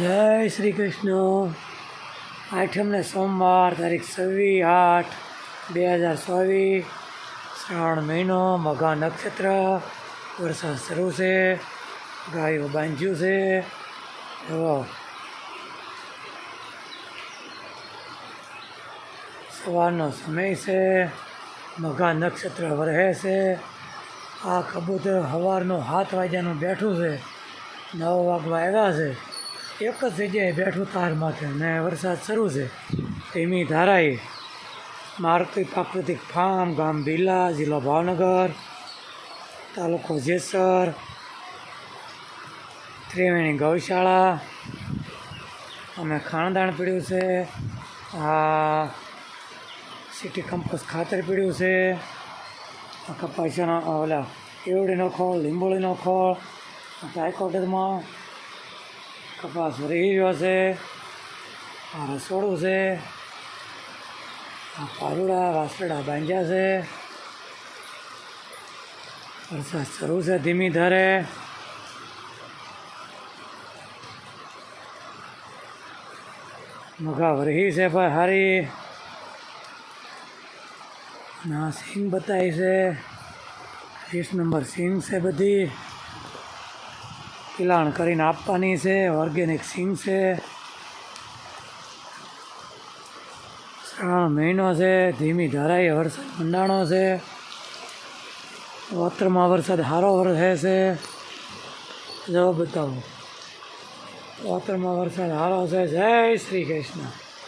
જય શ્રી કૃષ્ણ. આઠમને સોમવાર તારીખ છવ્વીસ આઠ બે હજાર ચોવીસ. શ્રાવણ મહિનો, મઘા નક્ષત્ર. વરસાદ શરૂ છે. ગાયો બાંધ્યું છે. એવો સવારનો સમય છે. મઘા નક્ષત્ર વરહે છે. આ કબૂતર સવારનો સાત વાગ્યાનું બેઠું છે. નવ વાગવા આવ્યા છે. એક જ જગ્યાએ બેઠું તાર માથે ને વરસાદ શરૂ છે. ધીમી ધારાએ મારુતિ પ્રાકૃતિક ફાર્મ, ગામ બિલા જિલ્લો ભાવનગર, તાલુકો જેસર, ત્રિવેણી ગૌશાળા. અમે ખાણદાણ પીડ્યું છે. આ સિટી કમ્પોસ્ટ ખાતર પીડ્યું છે. આ કપાસિયાનો ઓલા એવડીનો ખોળ લીંબોળીનો ખોળ ટાઈકોટરમાં કપાસ રહી ગયો છે આ રસોડું છે આ પારુડા વાસરડા બાંધ્યા છે વરસાદ શરૂ છે ધીમી ધારે મઘા વરહી છે ભાઈ હારી ના સિંગ બતાવી છે વીસ નંબર સિંગ છે બધી પિલાણ કરીને આપવાની છે ઓર્ગેનિક સિંગ છે. શ્રાવણ મહિનો છે, ધીમી ધારાએ વરસાદ મંડાણો છે. વસ્ત્રમાં વરસાદ સારો વરસે છે. જવાબ બતાવો. વસ્ત્રમાં વરસાદ સારો છે. જય શ્રી કૃષ્ણ.